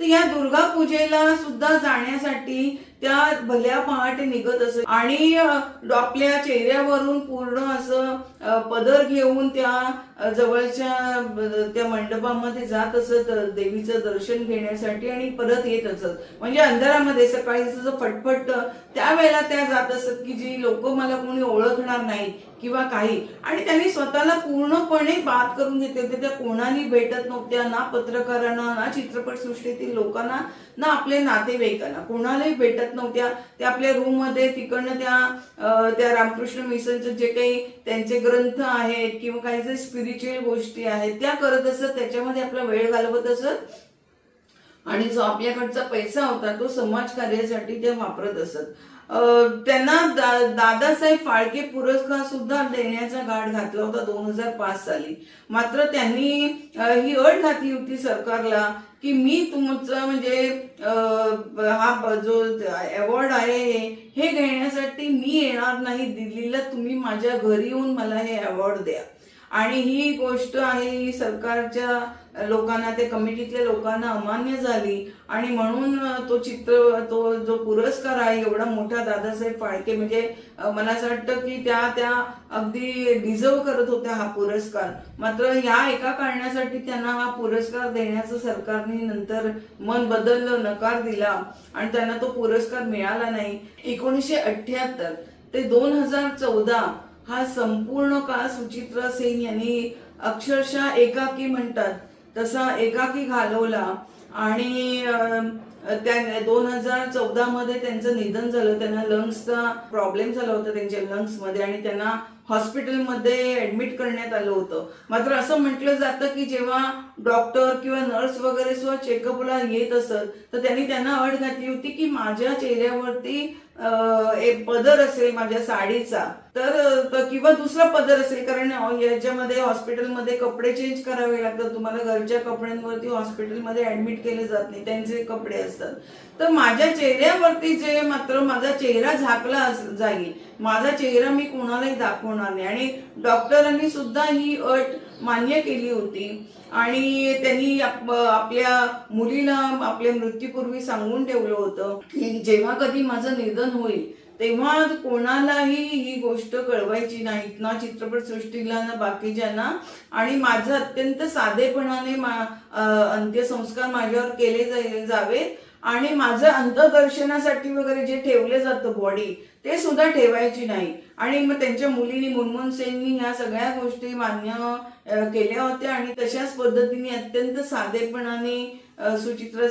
तर या दुर्गा पूजेला सुद्धा जाण्यासाठी त्या भल्या पहाटे निघत असत. आणि आपल्या चेहऱ्यावरून पूर्ण असं पदर घेऊन त्या जवळच्या त्या मंडपामध्ये जात असत देवीचं दर्शन घेण्यासाठी आणि परत येत असत. म्हणजे अंधारामध्ये सकाळी जसं फटफट त्यावेळेला त्या जात असत की जी लोक मला कोणी ओळखणार नाही. किंवा काही. आणि त्यांनी स्वतःला पूर्णपणे बाद करून घेतले होते. त्या कोणाही भेटत नव्हत्या ना पत्रकारांना ना चित्रपटसृष्टीतील लोकांना ना आपल्या नातेवाईकांना. कोणालाही भेटत नव्हत्या. त्या आपल्या रूममध्ये तिकडनं त्या त्या रामकृष्ण मिशनचे जे काही त्यांचे ग्रंथ आहेत किंवा काही जे स्पिरिच्युअल गोष्टी आहेत त्या करत असत. त्याच्यामध्ये आपला वेळ घालवत असत. आणि जो आपल्याकडचा पैसा होता तो समाज कार्यासाठी ते वापरत असत. त्यांना दा- दादासाहेब फाळके पुरस्कार सुद्धा देण्याचा घाट घातला होता दोन हजार पाच साली. मात्र त्यांनी ही अट घातली होती सरकारला की मी तुमचं म्हणजे हा जो अवॉर्ड आहे हे- हे घेण्यासाठी मी येणार नाही. दिल्लीला तुम्ही माझ्या घरी येऊन मला हे अवॉर्ड द्या. आणि ही गोष्ट आहे ही सरकारच्या लोकांना त्या कमिटीतल्या लोकांना अमान्य झाली आणि म्हणून तो चित्र तो जो पुरस्कार आहे एवढा मोठा दादासाहेब फाळके म्हणजे मला असं वाटतं की त्या त्या अगदी डिझर्व करत होत्या हा पुरस्कार. मात्र ह्या एका कारणासाठी त्यांना हा पुरस्कार देण्याचं सरकारने नंतर मन बदललं नकार दिला आणि त्यांना तो पुरस्कार मिळाला नाही. एकोणीसशे अठ्ठ्याहत्तर ते दोन हजार चौदा हा संपूर्ण काळ सुचित्रा सेन यांनी अक्षरशः एकाकी म्हणतात. तसा एकाकी घालवला आणि त्या दोन हजार चौदा मध्ये त्यांचं निधन झालं. त्यांना लंग्सचा प्रॉब्लेम झाला होता त्यांच्या लंग्समध्ये. आणि त्यांना हॉस्पिटलमध्ये ऍडमिट करण्यात आलं होतं. मात्र असं म्हटलं जातं की जेव्हा डॉक्टर किंवा नर्स वगैरे सुद्धा चेकअपला येत असत तर त्यांनी त्यांना अट घातली होती की माझ्या चेहऱ्यावरती एक पदर असेल माझ्या साडीचा तर किंवा दुसरा पदर असेल. कारण याच्यामध्ये हॉस्पिटलमध्ये कपडे चेंज करावे लागतात. तुम्हाला घरच्या कपड्यांवरती हॉस्पिटलमध्ये ऍडमिट केले जात नाही. त्यांचे कपडे असतात. तर माझ्या चेहऱ्यावरती जे मात्र माझा चेहरा झाकला जाईल. माझा चेहरा मी कोणालाही दाखवणार नाही आणि डॉक्टरांनी सुद्धा ही अट मान्य केली होती. आणि त्यांनी आपल्या मुलीला आपल्या मृत्यूपूर्वी सांगून ठेवलं होतं की जेव्हा कधी माझं निधन होईल तेव्हा कोणालाही ही गोष्ट कळवायची नाही ना चित्रपटसृष्टीला ना बाकीच्यांना. आणि माझं अत्यंत साधेपणाने मा- अंत्यसंस्कार माझ्यावर केले जावे जावेत. आणि माझं अंतदर्शनासाठी वगैरे जे ठेवलं जातं बॉडी ते सुद्धा ठेवायची नाही. आणि मग त्यांच्या मुलीनी मुनमुन सेननी ह्या सगळ्या गोष्टी मान्य केल्या होत्या आणि तशाच पद्धतीने अत्यंत साधेपणाने सुचित्र